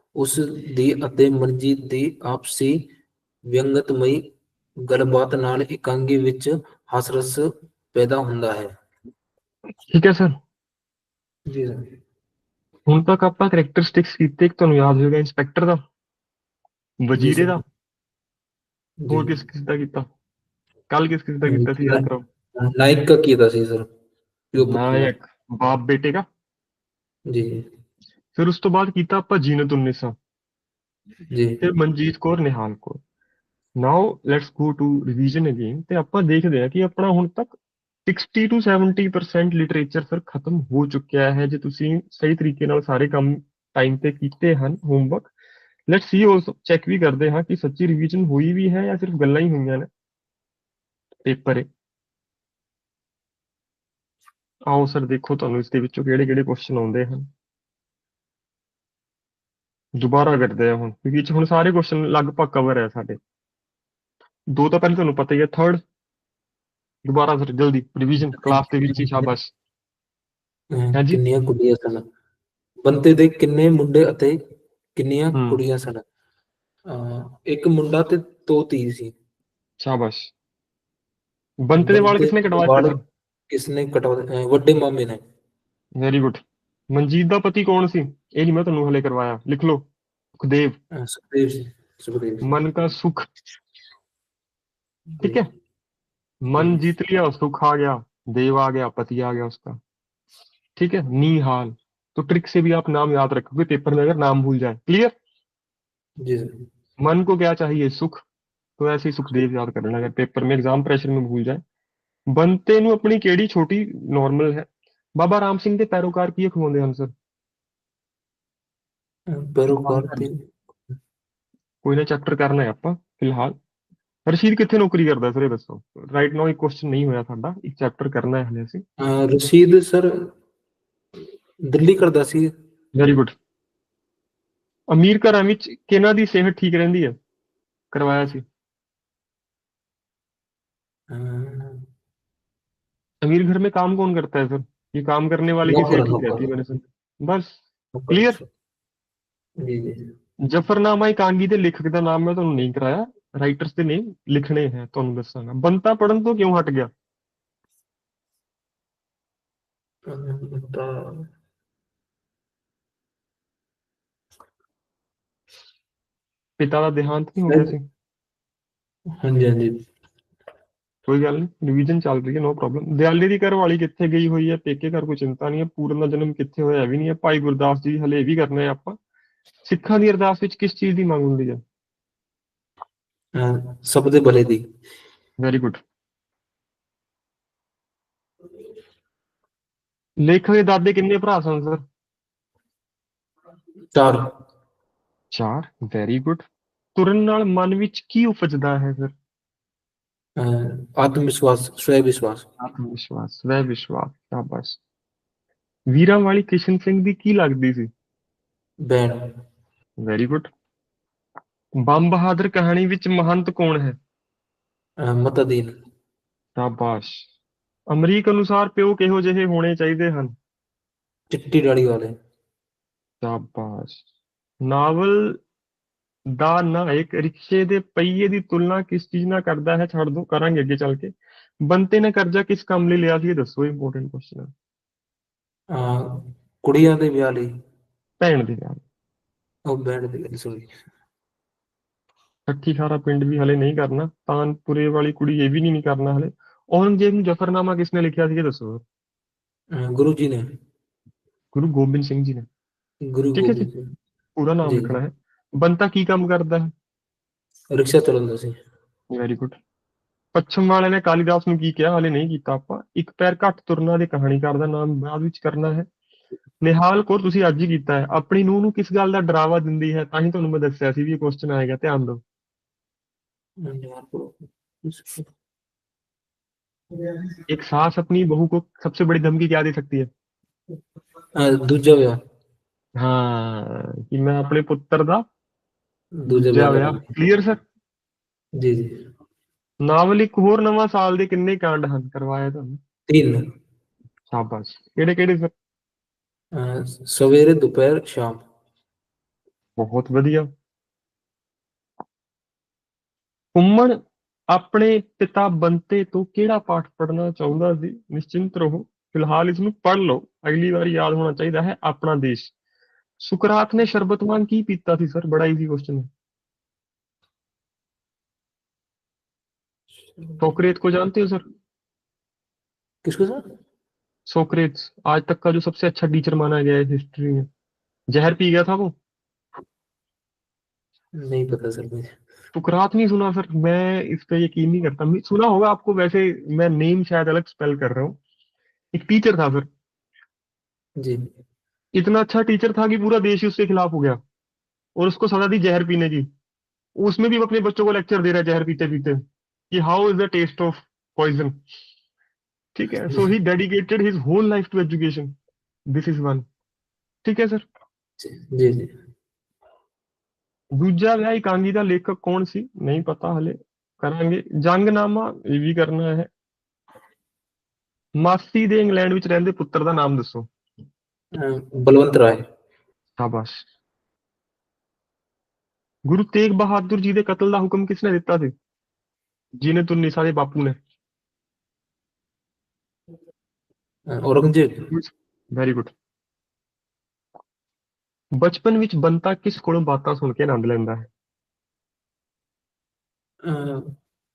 ਉਸ ਦੀ ਅਤੇ ਮਰਜ਼ੀ ਦੀ ਆਪਸੀ ਵਿਅੰਗਤਮਈ ਗੱਲਬਾਤ ਨਾਲ ਇਕਾਂਗੀ ਵਿੱਚ ਹਾਸਰਸ ਪੈਦਾ ਹੁੰਦਾ ਹੈ। ਠੀਕ ਹੈ ਸਰ। ਜੀ ਹੁਣ ਤੱਕ ਆਪਾਂ ਕੈਰੈਕਟਰਿਸਟਿਕਸ ਕੀਤੇ ਇੱਕ ਤੁਹਾਨੂੰ ਯਾਦ ਹੋਵੇਗਾ ਇੰਸਪੈਕਟਰ ਦਾ ਵਜ਼ੀਰੇ ਦਾ। ਹੋਰ ਕਿਸ ਕਿਸ ਦਾ ਕੀਤਾ? ਕੱਲ ਕਿਸ ਕਿਸ ਦਾ ਕੀਤਾ ਸੀ ਯਾਦ ਕਰੋ। ਨਾਇਕ ਦਾ ਕੀਤਾ ਸੀ ਸਰ। ਨਾਇਕ ਬਾਪ ਬੇਟੇ ਦਾ। ਜੀ। ਫਿਰ ਉਸ ਤੋਂ ਬਾਅਦ ਕੀਤਾ ਆਪਾਂ ਜੀਨਤ ਉਨਿਸਾ जी ਤੇ Manjeet Kaur Nihal Kaur. Now let's go to revision again ਤੇ ਆਪਾਂ ਦੇਖਦੇ ਹਾਂ ਕਿ ਆਪਣਾ ਹੁਣ ਤੱਕ 60 to 70% ਲਿਟਰੇਚਰ ਸਰ ਖਤਮ ਹੋ ਚੁੱਕਿਆ ਹੈ ਜੇ ਤੁਸੀਂ ਸਹੀ ਤਰੀਕੇ ਨਾਲ ਸਾਰੇ ਕੰਮ ਟਾਈਮ ਤੇ ਕੀਤੇ ਹਨ homework let's see also check ਵੀ ਕਰਦੇ ਹਾਂ ਕਿ ਸੱਚੀ ਰਿਵੀਜ਼ਨ ਹੋਈ ਵੀ ਹੈ ਜਾਂ ਸਿਰਫ ਗੱਲਾਂ ਹੀ ਹੋਈਆਂ ਨੇ। ਪੇਪਰ ਹੈ ਆਓ ਸਰ ਦੇਖੋ ਤੁਹਾਨੂੰ ਇਸ ਦੇ ਵਿੱਚੋਂ ਕਿਹੜੇ ਕਿਹੜੇ ਕੁਐਸਚਨ ਆਉਂਦੇ ਹਨ। ਦੁਬਾਰਾ ਕਰਦੇ ਆ ਹੁਣ ਕਿਉਂਕਿ ਇਹ 'ਚ ਹੁਣ ਸਾਰੇ ਕੁਐਸਚਨ ਲਗਭਗ ਕਵਰ ਹੈ ਸਾਡੇ। ਦੋ ਤਾਂ ਪਹਿਲਾਂ ਤੁਹਾਨੂੰ ਪਤਾ ਹੀ ਹੈ ਥਰਡ ਦੁਬਾਰਾ ਸਰ ਜਲਦੀ ਰਿਵੀਜ਼ਨ ਕਲਾਸ ਦੇ ਵਿੱਚ ਹੀ ਸ਼ਾਬਾਸ਼। ਹਾਂਜੀ। ਕਿੰਨੀਆਂ ਕੁੜੀਆਂ ਸਨ। ਬੰਤੇ ਦੇ ਕਿੰਨੇ ਮੁੰਡੇ ਅਤੇ ਕਿੰਨੀਆਂ। ਕੁੜੀਆਂ ਸਨ। ਇੱਕ ਮੁੰਡਾ ਤੇ ਦੋ ਧੀ ਸੀ। ਸ਼ਾਬਾਸ਼। ਬੰਤੇ ਦੇ ਵਾਲ ਕਿਸਨੇ ਕਟਵਾਏ ਕਿਸਨੇ ਕਟਵਾ ਅਹ ਵੱਡੇ ਮਾਮੇ ਨੇ। ਵੈਰੀ ਗੁੱਡ ਮਨਜੀਤ ਦਾ ਪਤੀ ਕੌਣ ਸੀ ਇਹ ਨਹੀਂ ਮੈਂ ਤੁਹਾਨੂੰ ਹਲੇ ਕਰਵਾਇਆ ਲਿਖ ਲਓ ਸੁਖਦੇਵ ਅਹ ਸੁਖਦੇਵ ਸੀ ਸੁਖਦੇਵ ਸੀ। मन का सुख ठीक है मन जीत लिया सुख आ गया देव आ गया पति आ गया उसका ठीक है निहाल तो ट्रिक से भी आप नाम याद रखोगे पेपर में अगर नाम भूल जाए क्लियर जी सर मन को क्या चाहिए सुख तो ऐसे ही सुखदेव याद करना अगर पेपर में एग्जाम प्रेशर में भूल जाए ਬੰਤੇ ਨੂੰ ਆਪਣੀ ਕਿਹੜੀ ਛੋਟੀ ਨਾਰਮਲ ਹੈ ਬਾਬਾ ਰਾਮ ਸਿੰਘ ਦੇ ਪੈਰੋਕਾਰ ਕੀ ਖਵਾਉਂਦੇ ਹਨ ਸਰ ਅਹ ਪੈਰੋਕਾਰ ਤੇ ਕੋਈ ਨਾ ਚੈਪਟਰ ਕਰਨਾ ਹੈ ਆਪਾਂ ਫਿਲਹਾਲ ਰਸ਼ੀਦ ਕਿੱਥੇ ਨੌਕਰੀ ਕਰਦਾ ਸਰ ਇਹ ਦੱਸੋ ਰਾਈਟ ਨਾਓ ਇੱਕ ਕੁਐਸਚਨ ਨਹੀਂ ਹੋਇਆ ਸਾਡਾ ਇੱਕ ਚੈਪਟਰ ਕਰਨਾ ਹੈ ਹਲੇ ਅਸੀਂ ਅਹ ਰਸ਼ੀਦ ਸਰ ਦਿੱਲੀ ਕਰਦਾ ਸੀ ਵੈਰੀ ਗੁੱਡ ਅਮੀਰ ਘਰਾਂ ਵਿੱਚ ਕਿਹਨਾਂ ਦੀ ਸਿਹਤ ਠੀਕ ਰਹਿੰਦੀ ਹੈ ਕਰਵਾਇਆ ਸੀ ਅਹ अमीर घर में काम कौन करता है सर ये काम करने वाले की नौकर, सेहत ठीक नौकर। रहती है मैंने सुना बस Clear? ਜੀ ਜੀ ਜਫਰਨਾਮਾ ਇਕਾਂਗੀ ਦੇ ਲੇਖਕ ਦਾ ਨਾਮ ਮੈਂ ਤੁਹਾਨੂੰ ਨਹੀਂ ਕਰਾਇਆ ਰਾਈਟਰਸ ਦੇ ਨੇਮ ਲਿਖਣੇ ਹੈ ਤੁਹਾਨੂੰ ਦੱਸਾਂਗਾ ਬੰਤਾ ਪੜਨ ਤੋਂ ਕਿਉਂ ਹਟ ਗਿਆ ਅਹ ਤਾਂ ਪਿਤਾ ਦਾ ਦੇਹਾਂਤ ਨਹੀਂ ਹੋ ਗਿਆ ਸੀ ਹਾਂਜੀ ਹਾਂਜੀ ਕੋਈ ਗੱਲ ਨਹੀਂ ਰਿਵੀਜ਼ਨ ਚੱਲ ਰਹੀ ਹੈ ਨੋ ਪ੍ਰੋਬਲਮ ਦਿਆਲੇ ਦੀ ਘਰ ਵਾਲੀ ਕਿੱਥੇ ਗਈ ਹੋਈ ਹੈ ਪੇਕੇ ਘਰ ਕੋਈ ਚਿੰਤਾ ਨਹੀਂ ਹੈ ਪੂਰਨ ਦਾ ਜਨਮ ਕਿੱਥੇ ਹੋਇਆ ਵੀ ਨਹੀਂ ਹੈ। ਭਾਈ ਗੁਰਦਾਸ ਜੀ ਹਲੇ ਵੀ ਕਰਨਾ ਹੈ ਆਪਾਂ। ਸਿੱਖਾਂ ਦੀ ਅਰਦਾਸ ਵਿੱਚ ਕਿਸ ਚੀਜ਼ ਦੀ ਮੰਗ ਹੁੰਦੀ ਹੈ? ਸਭ ਦੇ ਭਲੇ ਦੀ। ਵੈਰੀ ਗੁੱਡ ਲੇਖਕ ਦੇ ਦਾਦੇ ਕਿੰਨੇ ਭਰਾ ਸਨ ਸਰ ਚਾਰ। ਚਾਰ? ਵੈਰੀ ਗੁੱਡ ਤੁਰਨ ਨਾਲ ਮਨ ਵਿੱਚ ਕੀ ਉਪਜਦਾ ਹੈ ਸਰ ਅਹ ਆਤਮ ਵਿਸ਼ਵਾਸ ਸਵੈ ਵਿਸ਼ਵਾਸ ਆਤਮ ਵਿਸ਼ਵਾਸ ਸਵੈ ਵਿਸ਼ਵਾਸ ਸ਼ਾਬਾਸ਼ ਵੀਰਾਂ ਵਾਲੀ ਕਿਸ਼ਨ ਸਿੰਘ ਦੀ ਕੀ ਲੱਗਦੀ ਸੀ ਬੈਣ ਵੈਰੀ ਗੁੱਡ ਬੰਬ ਬਹਾਦਰ ਕਹਾਣੀ ਵਿੱਚ ਮਹੰਤ ਕੌਣ ਹੈ ਮਤਦੀਨ ਸ਼ਾਬਾਸ਼ ਅਮਰੀਕ ਅਨੁਸਾਰ ਪਿਓ ਕਿਹੋ ਜਿਹੇ ਹੋਣੇ ਚਾਹੀਦੇ ਹਨ ਚਿੱਟੀ ਦਾੜੀ ਵਾਲੇ ਸ਼ਾਬਾਸ਼ ਨਾਵਲ ਦਾ ਨਾਇਕ ਰਿਕਸ਼ੇ ਦੇ ਪਹੀਏ ਦੀ ਤੁਲਨਾ ਕਿਸ ਚੀਜ਼ ਨਾਲ ਕਰਦਾ ਹੈ ਛੱਡ ਦੋ ਕਰਾਂਗੇ ਅੱਗੇ ਚੱਲ ਕੇ। ਬੰਤੇ ਨੇ ਕਰਜ਼ਾ ਕਿਸ ਕੰਮ ਲਈ ਲਿਆ ਸੀ ਇਹ ਦੱਸੋ ਇੰਪੋਰਟੈਂਟ ਕੁਐਸਚਨ ਹੈ ਅਹ ਕੁੜੀਆਂ ਦੇ ਵਿਆਹ ਲਈ। ਭੈਣ ਦੇ ਵਿਆਹ ਉਹ ਬੈਣ ਦੇ ਲਈ ਸੋਰੀ ਠੱਠੀ ਖਾਰਾ ਪਿੰਡ ਵੀ ਹਲੇ ਨਹੀਂ ਕਰਨਾ ਤਾਨਪੁਰੇ ਵਾਲੀ ਕੁੜੀ ਇਹ ਵੀ ਨਹੀਂ ਨਹੀਂ ਕਰਨਾ ਹਲੇ। ਔਰੰਗਜ਼ੇਬ ਨੂੰ ਜਫਰਨਾਮਾ ਕਿਸਨੇ ਲਿਖਿਆ ਸੀ ਇਹ ਦੱਸੋ। ਗੁਰੂ ਜੀ ਨੇ। ਗੁਰੂ ਗੋਬਿੰਦ ਸਿੰਘ ਜੀ ਨੇ। ਗੁਰੂ ਗੋਬਿੰਦ ਸਿੰਘ। ਪੂਰਾ ਨਾਮ। ਲਿਖਣਾ ਹੈ। ਬੰਤਾ ਕੀ ਕੰਮ ਕਰਦਾ ਹੈ? ਰਿਕਸ਼ਾ ਚਲਾਉਂਦਾ ਸੀ। ਵੈਰੀ ਗੁੱਡ ਪੱਛਮ ਵਾਲੇ ਨੇ ਕਾਲੀਦਾਸ ਨੂੰ ਕੀ ਕਿਹਾ? ਹਲੇ ਨਹੀਂ ਕੀਤਾ ਆਪਾਂ। ਇੱਕ ਪੈਰ ਘੱਟ ਤੁਰਨਾ ਦੇ ਕਹਾਣੀਕਾਰ ਦਾ ਨਾਮ ਬਾਅਦ ਵਿੱਚ ਕਰਨਾ ਹੈ। ਨਿਹਾਲ ਕੋਰ ਤੁਸੀਂ ਅੱਜ ਹੀ ਕੀਤਾ ਹੈ। ਆਪਣੀ ਨੂੰਹ ਨੂੰ ਕਿਸ ਗੱਲ ਦਾ ਡਰਾਵਾ ਦਿੰਦੀ ਹੈ? ਤਾਂ ਹੀ ਤੁਹਾਨੂੰ ਮੈਂ ਦੱਸਿਆ ਸੀ ਵੀ ਇਹ ਕੁਐਸਚਨ ਆਏਗਾ। ਧਿਆਨ ਦਿਓ। ਇੱਕ ਸਾਸ ਆਪਣੀ ਬਹੂ ਕੋ ਸਭ ਤੋਂ ਬੜੀ ਧਮਕੀ ਕਿਆ ਦੇ ਸਕਦੀ ਹੈ? ਦੂਜਾ ਵਿਆਹ। ਹਾਂ ਕਿ ਮੈਂ ਆਪਣੇ ਪੁੱਤਰ ਦਾ ਦੂਜਾ ਵਿਆਹ ਕਲੀਅਰ ਸਰ ਜੀ ਜੀ। ਨਾਵਲ ਇੱਕ ਹੋਰ ਨਵਾਂ ਸਾਲ ਦੇ ਕਿੰਨੇ ਕਾਂਡ ਹਨ? ਕਰਵਾਇਆ ਤੁਹਾਨੂੰ? ਤਿੰਨ। ਸ਼ਾਬਾਸ਼। ਕਿਹੜੇ ਕਿਹੜੇ ਸਰ ਸਵੇਰੇ ਦੁਪਹਿਰ ਸ਼ਾਮ। ਬਹੁਤ ਵਧੀਆ। ਉਮਣ ਆਪਣੇ ਪਿਤਾ ਬੰਤੇ ਤੋਂ ਕਿਹੜਾ ਪਾਠ ਪੜ੍ਹਨਾ ਚਾਹੁੰਦਾ ਸੀ? ਨਿਸ਼ਚਿੰਤ ਰਹੋ। ਫਿਲਹਾਲ ਇਸ ਨੂੰ ਪੜ੍ਹ ਲਓ। ਅਗਲੀ ਵਾਰੀ ਯਾਦ ਹੋਣਾ ਚਾਹੀਦਾ ਹੈ ਆਪਣਾ ਦੇਸ਼। सुकरात ने शरबतवान की पीता थी सर बड़ा इजी क्वेश्चन है। सोक्रेत को जानते हो सर? किसको सर? सोक्रेत आज तक का जो सबसे अच्छा टीचर माना गया है हिस्ट्री में। जहर पी गया था वो? नहीं पता सर मुझे। सुकरात नहीं सुना सर मैं इस पर यकीन नहीं करता। सुना होगा आपको वैसे मैं नेम शायद अलग स्पेल कर रहा हूँ। एक टीचर था सर। जी। इतना अच्छा टीचर था कि पूरा देश ही उसके खिलाफ हो गया और उसको सजा दी जहर पीने की उसमें भी वो अपने बच्चों को लेक्चर दे रहा है जहर पीते पीते कि how is the taste of poison ठीक है so he dedicated his whole life to education this is one ठीक है सर जी जी ਦੂਜਾ ਵਿਆਹ ਇਕਾਂਗੀ ਦਾ ਲੇਖਕ ਕੌਣ ਸੀ ਨਹੀਂ ਪਤਾ ਹਲੇ ਕਰਾਂਗੇ ਜੰਗਨਾਮਾ ਇਹ ਵੀ ਕਰਨਾ ਹੈ ਮਾਸੀ ਦੇ ਇੰਗਲੈਂਡ ਵਿੱਚ ਰਹਿੰਦੇ ਪੁੱਤਰ ਦਾ ਨਾਮ ਦੱਸੋ ਬਲਵੰਤ ਰਾਏ। ਸ਼ਾਬਾਸ਼। ਗੁਰੂ ਤੇਗ ਬਹਾਦਰ ਜੀ ਦੇ ਕਤਲ ਦਾ ਹੁਕਮ ਕਿਸ ਨੇ ਦਿੱਤਾ ਸੀ? ਜਿਹਨੇ ਤੁਰਨੀ ਸਾਰੇ ਬਾਪੂ ਨੇ। ਔਰੰਗਜ਼ੇਬ। ਵੈਰੀ ਗੁੱਡ ਬਚਪਨ ਵਿੱਚ ਬੰਤਾ ਕਿਸ ਕੋਲੋਂ ਬਾਤਾਂ ਸੁਣ ਕੇ ਆਨੰਦ ਲੈਂਦਾ ਹੈ?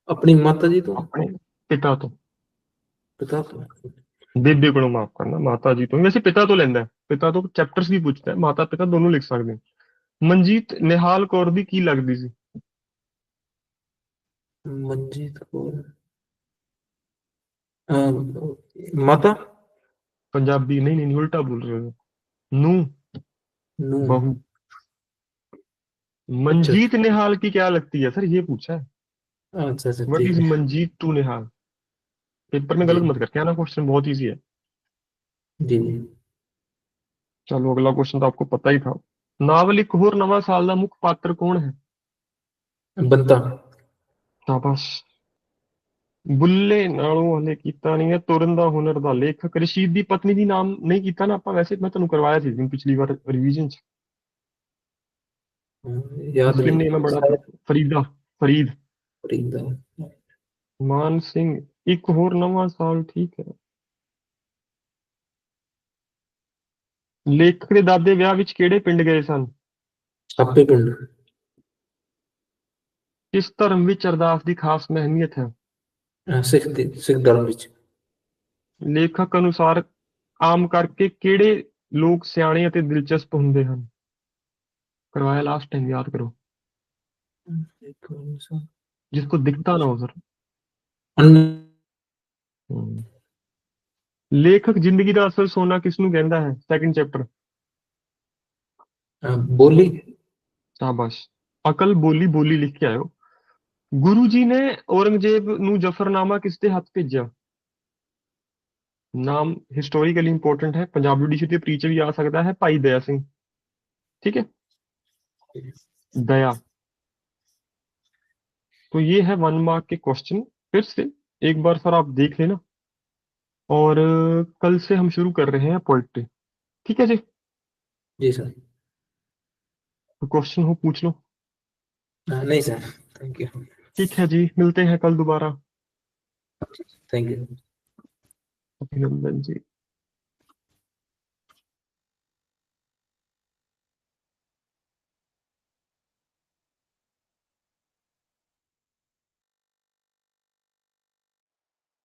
ਆਪਣੀ ਮਾਤਾ ਜੀ ਤੋਂ? ਪਿਤਾ ਤੋਂ। ਪਿਤਾ ਤੋਂ। ਬੇਬੇ ਕੋਲੋਂ ਮਾਫ ਕਰਨਾ ਮਾਤਾ ਜੀ ਤੋਂ ਵੈਸੇ ਪਿਤਾ ਤੋਂ ਲੈਂਦਾ ਹੈ ਪਿਤਾ ਤੋਂ ਚੈਪਟਰਸ ਵੀ ਪੁੱਛਦਾ ਹੈ ਮਾਤਾ ਪਿਤਾ ਦੋਨੋਂ ਲਿਖ ਸਕਦੇ ਹੋ ਮਨਜੀਤ ਨਿਹਾਲ ਕੌਰ ਦੀ ਕੀ ਲੱਗਦੀ ਸੀ मंजीत कौर अ, माता ਪੰਜਾਬੀ ਨਹੀਂ ਨਹੀਂ ਨਹੀਂ ਉਲਟਾ ਬੋਲ ਰਹੇ ਹੋ ਨੂੰ नू बहू मंजीत निहाल की क्या लगती है सर ये पूछा है अच्छा अच्छा व्हाट ठीक इज है मंजीत टू निहाल पेपर में गलत जी। मत करके आना क्वेश्चन बहुत इजी है जी जी चलो अगला क्वेश्चन तो आपको पता ही था नावल एक होर नवा साल ਦਾ ਮੁੱਖ ਪਾਤਰ ਕੌਣ ਹੈ बनता ਸ਼ਾਬਾਸ਼ ਬੁੱਲੇ ਨਾਲੋਂ ਹਲੇ ਕੀਤਾ ਨਹੀਂ ਹੈ ਤੁਰਨ ਦਾ ਹੁਨਰ ਦਾ ਲੇਖਕ ਰਸ਼ੀਦ ਦੀ ਪਤਨੀ ਦੀ ਨਾਮ ਨਹੀਂ ਕੀਤਾ ਨਾ ਆਪਾਂ ਵੈਸੇ ਮੈਂ ਤੁਹਾਨੂੰ ਕਰਵਾਇਆ ਸੀ ਜਿਵੇਂ ਪਿਛਲੀ ਵਾਰ ਰਿਵੀਜ਼ਨ ਚ याद मुस्लिम नहीं नेम है बड़ा था ਫਰੀਦਾ ਫਰੀਦ फरीदा ਮਾਨ ਸਿੰਘ ਇੱਕ ਹੋਰ ਨਵਾਂ ਸਾਲ ਠੀਕ ਹੈ ਲੇਖਕ ਦੇ ਦਾਦੇ ਵਿਆਹ ਵਿੱਚ ਕਿਹੜੇ ਪਿੰਡ ਗਏ ਸਨ छापे पिंड ਕਿਸ ਧਰਮ ਵਿੱਚ ਅਰਦਾਸ ਦੀ ਖਾਸ ਮਹਮੀਅਤ ਹੈ अ, सिख दी- सिख धर्म विच ਲੇਖਕ ਅਨੁਸਾਰ ਆਮ ਕਰਕੇ ਕਿਹੜੇ ਲੋਕ ਸਿਆਣੇ ਅਤੇ ਦਿਲਚਸਪ ਹੁੰਦੇ ਹਨ ਕਰਵਾਇਆ ਲਾਸਟ ਟਾਈਮ ਯਾਦ ਕਰੋ जिसको दिखता ना हो सर अन्न ਹਮ। ਲੇਖਕ ਜ਼ਿੰਦਗੀ ਦਾ ਅਸਲ ਸੋਨਾ ਕਿਸ ਨੂੰ ਕਹਿੰਦਾ ਹੈ ਸੈਕੰਡ ਚੈਪਟਰ अ, बोली ਸ਼ਾਬਾਸ਼ ਅਕਲ ਬੋਲੀ ਬੋਲੀ ਲਿਖ ਕੇ ਆਇਓ ਗੁਰੂ ਜੀ ਨੇ ਔਰੰਗਜ਼ੇਬ ਨੂੰ ਜਫਰਨਾਮਾ ਕਿਸ ਦੇ ਹੱਥ ਭੇਜਿਆ ਨਾਮ ਹਿਸਟੋਰੀਕਲੀ ਇੰਪੋਰਟੈਂਟ ਹੈ ਪੰਜਾਬ ਜੁਡੀਸ਼ਰੀ ਦੇ ਪ੍ਰੀਚ ਵੀ ਆ ਸਕਦਾ ਹੈ ਭਾਈ ਦਇਆ ਸਿੰਘ ठीक है दया तो ये है वन मार्क के क्वेश्चन फिर से एक बार सर आप देख लेना। और कल से हम शुरू कर रहे हैं पोइट्री ठीक है जी? जी सर। तो क्वेश्चन हो पूछ लो। अ, नहीं सर। थैंक यू ठीक है जी मिलते हैं कल दोबारा। थैंक यू अभिनंदन जी।